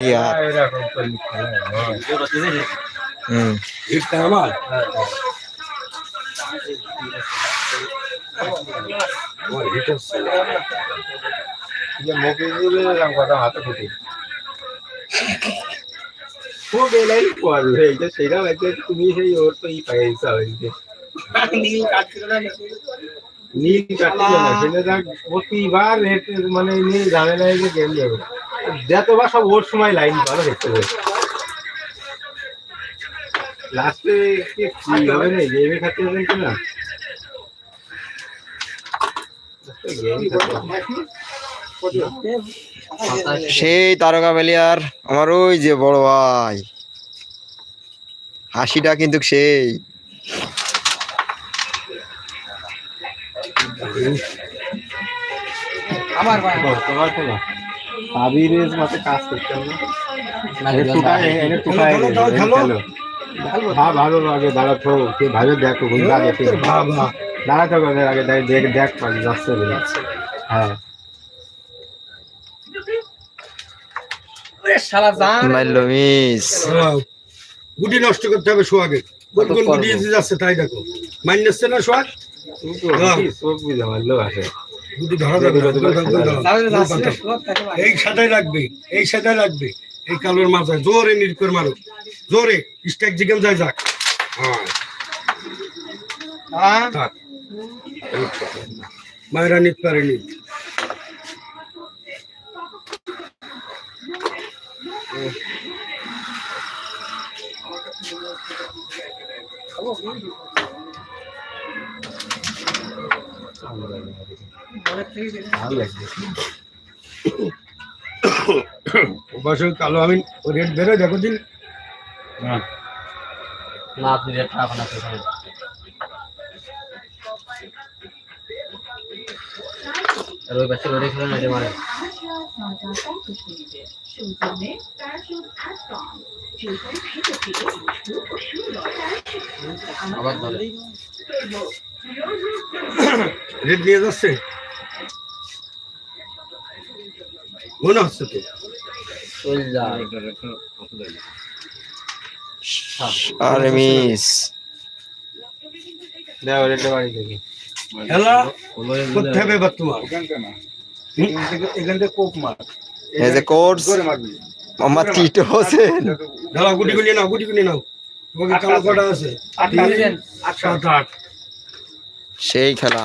ইয়ার এরকম করে খেলা হয়। হুম এটা আমার আমার হিট হচ্ছে যে মুখে দিলে এরকম কথা হাতে ফুটে ও গেলেই পড়বে এই যে সেটা হচ্ছে তুমি সেই ওর তো ই পাইছা হইছে নীল কাটছিল না সেটা দেখ প্রতিবার হেঁটে মানে নিয়ে ঝামেলা হয়ে যে গেম যাবে যতবার সব ওর সময় লাইন ভালো দেখতে হবে। লাস্টে কি হবে না গেমে খাতে হবে কি না? সেই তারকা বেলিয়ার আমার ওই যে বড় ভাই। হাসিটা কিন্তু সেই। আমার ভাই। তোমার কাজ করতাম না হ্যাঁ ভালো দাঁড়া তো কে ভালো দেখো দাঁড়া তো আগে দেখ দেখ দেখ যাচ্ছে হ্যাঁ। গুটি নষ্ট করতে হবে সোহাগে কোন কোন গুটি যাচ্ছে তাই দেখো। মাইন যাচ্ছে না সোহাগ? বুঝে মারলো আসে। গুটি ধরা যাবে। এই সাদাই লাগবে এই সাদাই লাগবে এই কালোর মাথায়। জোরে নির করে মারো জোরে স্ট্যাক জিগেন যায় যাক। হ্যাঁ। থাক। মায়েরা নিতে পারেনি। ভালো লাগছে। বসে কালো আমি রেট বেরোয় দেখো দিন। না। আপনি রেট খারাপ না আর ওই পাশে ওরে খেলে এটা মারে। আবার রেট নিয়ে যাচ্ছে? মনে হচ্ছে তো চল যায় আরে মিস। দেখ রেটে বাড়ি থেকে। খেলা হলো হবে তোমার? এখান থেকে কোপ মার এই যে কোর্স মোহাম্মদ টিটো হোসেন দাঁড়াও গুটি গুলি নাও গুটি গুলি নাও। তোমাকে কালো কটা আছে? তিন, আট। সেই খেলা।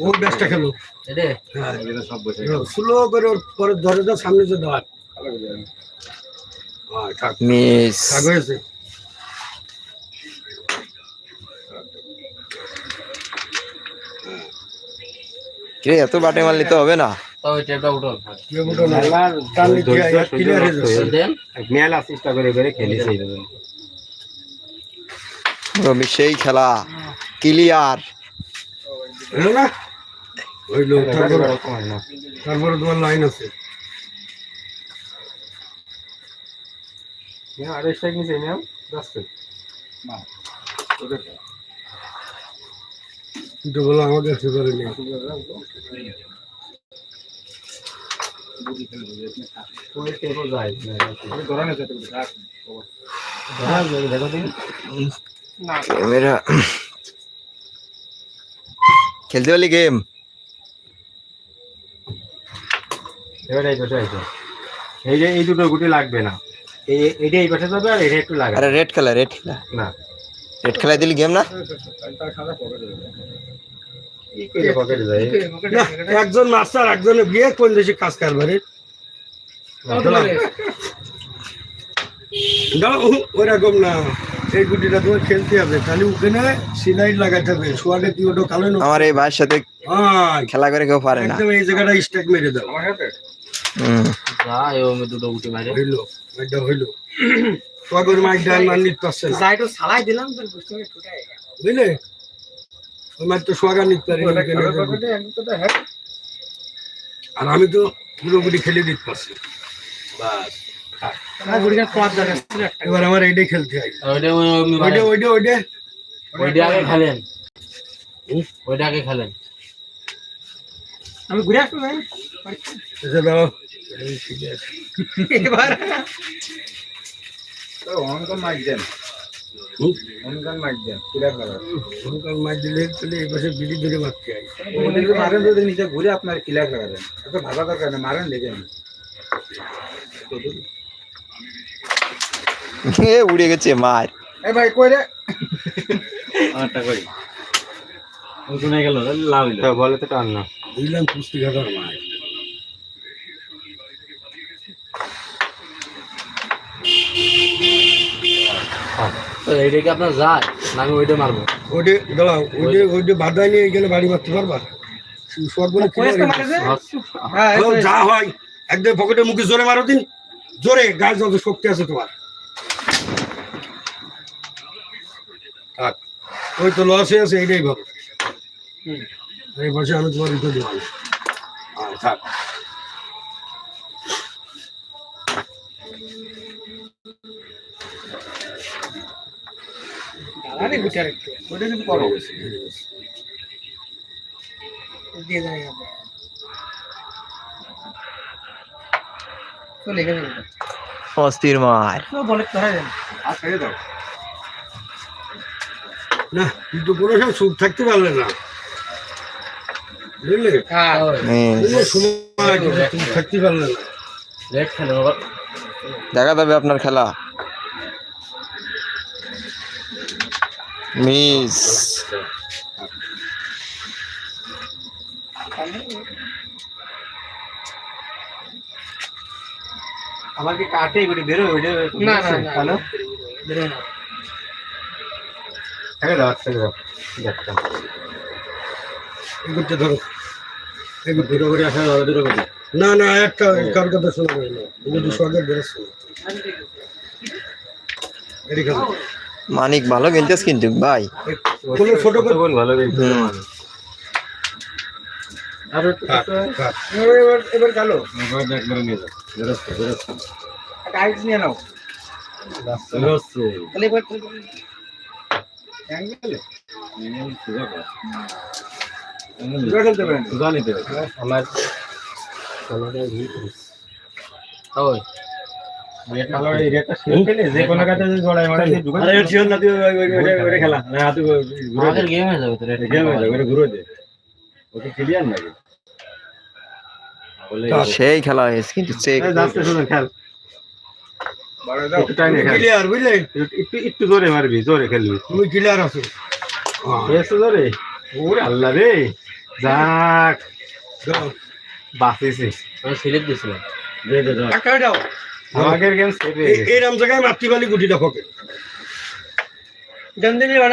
ওর ব্যাচটা খেলো। স্লো করে ওর পরে ধরে দাও সামনে যে দাও হ্যাঁ মিস। হয়েছে। রে এত বাটে মারলে তো হবে না। হয়, হয়ে মেলা সেই খেলা। ক্লিয়ার। হলো না? হইল তারপরে হয় তোমার লাইন আছে। আর স্ট্রাইক নিচে বলো আমাকে একটু করে নিও ওই টেপও যায় ধরা না যেতে ধরা দেখো দিন মেরা খেলতে পারলি গেম এবার এই এই যে এই দুটো গুটি লাগবে না। এই এইটা এই পাশে যাবে আর এটা একটু লাগবে। আরে রেড খেলা রেড খেলা। না। রেড খেলায় দিলি গেম না? একজন মাস্টার একজনে গিয়ে কোন দেশে কাজ কারবারে দাও ওরকম না। এই গুটিটা তোমার খেলতে হবে। খালি ওখানে সিলাইট লাগাতে হবে। সোয়াগে তুই ওটা কালো না আমার এই ভাইয়ের সাথে হ্যাঁ খেলা করে কেউ পারে না। একদম এই জায়গাটা স্ট্যাক মেরে দাও। হুম। যা ও দুটো উঠে মারে হইল এটা হইল। মাইক ডান নিতে পারছে না যাই তো সালাই দিলাম তোর বুঝতে পারি বুঝলে? ওই মাইক তো সোয়াগার নিতে পারি আর আমি তো পুরোপুরি খেলে দিতে পারছি। বাস। একটা। এবার আমার এইটাই খেলতে হয়। ওইটা ওই- ওই- ওইটা ওইটা ওইটা। ওইটা আগে খেলেন। ওইটা আগে খেলেন। আমি ঘুরে আসব মাইক দেন। দিলে তাহলে এই পাশে বিড়ি ধরে মারতে হয়। মারেন যদি নিচে ঘুরে আপনার এত ভাবা দরকার মারেন দেখে নিন। এ উড়ে গেছে মার। এই ভাই কই রে? আমারটা কই? ও শুনে গেল লাভ হইল। বলে তো টান না। বুঝলাম পুষ্টি ঘাটার এইটা কি আপনার যায়? না আমি ওইটা মারবো। ওইটা দাঁড়াও ওইটা ওইটা বাধায় নিয়ে এখানে বাড়ি মারতে পারবা? তো হ্যাঁ যা। হয় একদম পকেটে মুখে জোরে মারো দিন। জোরে গায়ে যত শক্তি আছে তোমার। ওই তো লসে আছে এইটাই ভালো। এই বসে আমি তোমার উঠে দিলাম হ্যাঁ থাক। অস্থির মার বলে ধরে দেন আর ছেড়ে দাও। না কিন্তু কোনো সময় সুখ থাকতে পারলে না। বুঝলে? হ্যাঁ। সময় থাকতে পারলে না। দেখা যাবে আপনার খেলা। মিস। আমাকে কি কাটে বেরো না না না। বেরো না। দাও দাও দেখতাম ধরো। এই দুটো করে আসা দাও দুটো করে। না না একটা কার কথা শোনা না মানিক ভালো খেলতেছ কিন্তু ভাই। কোনো ছোট করে ভালো আর। এবার এবার গেল নিয়ে যাও। বেরোচ্ছে বেরোচ্ছে টাইট নিয়ে নাও। বেরোচ্ছে তাহলে এবার আমার সেই খেলা হয়েছে কিন্তু চেক যাচ্ছে শুনুন খেল একটু একটু জোরে মারবি জোরে খেলবি। তুমি ক্লিয়ার আছো। হ্যাঁ, জোরে। ওরে আল্লাহ রে। যাক। যাও। আমি সিলেক্ট দিছিলাম দে দে দে টাকা দাও আমাদের গেম সেট হয়ে এই- গেছে। এইরকম জায়গায় মাতৃবালি গুটিটা ফকে জানতে নিবা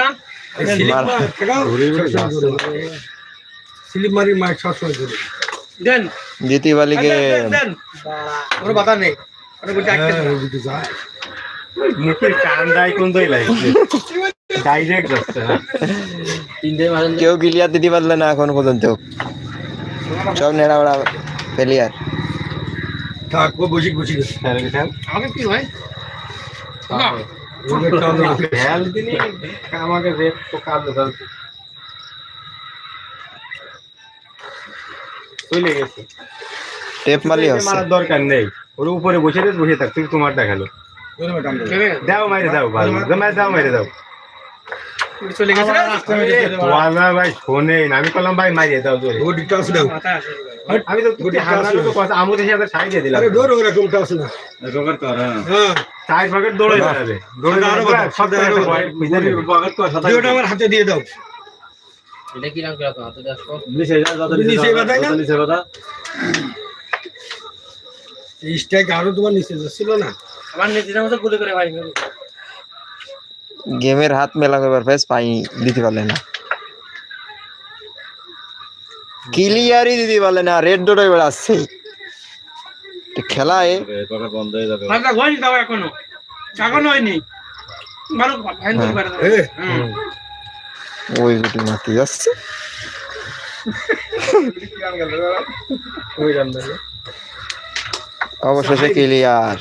স্লিপ মার। মাইক সবসময় ধরে দেন। দ্বিতীয় বালিকে দেন, দেন। কোনো নেই। হ্যাঁ, মারেন কেউ ক্লিয়ার দিতে পারলে না এখন পর্যন্ত। সব নেড়া বসি বসি। খেল আমাকে কি ভাই ওদের টান লাগে। খেল দিনি আমাকে রেট তো কাজ চলে গেছে। টেপ মারলি হচ্ছে। মারার দরকার নেই। ওর উপরে বসে রেস বসে থাক তুই তোমার দেখাল। দাও মাইরে দাও ভালো। দাও মাইরে দাও। চলে গেছে ভাই শোনে আমি বললাম ভাই মারিয়ে দাও জোরে। ও টাচ দাও। আমি তো গুটি হামলানো তো কথা আমুদের সাথে ছাই দিয়ে দিলাম। আরে ধরো ওরকম টাচ না জোগাড় কর হ্যাঁ। চার পকেট দৌড়ে যাবে। দৌড়ে সাদা আরও যাবে বাতাস, সাদা। আরও বাতাস। আমার হাতে দিয়ে দাও। এটা কি খেলা তো হাতে দেখো নিচে না? এই স্ট্রাইক আরও তোমার নিচে যাচ্ছিল না? আমার নিজের মতো গুলি করে ভাই গেমের হাত মেলা করবার ফেস পাই দিতে পারলে না। ক্লিয়ারই দিতে পারলে না রেড ডোরে বেড়াচ্ছে খেলায় মাথা ঘোষ দাও হয়নি। ওই গুটি মাতি যাচ্ছে। ওই রান্না অবশেষে ক্লিয়ার।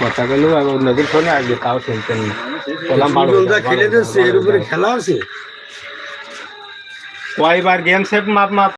কথা আবার নদীর ফোনে আসবে তাও শুনতেন না বললাম বারো সুজন যা হাজার, খেলে বারো এর উপরে খেলা আছে। কয়বার গেম সেট মাপ মাপ।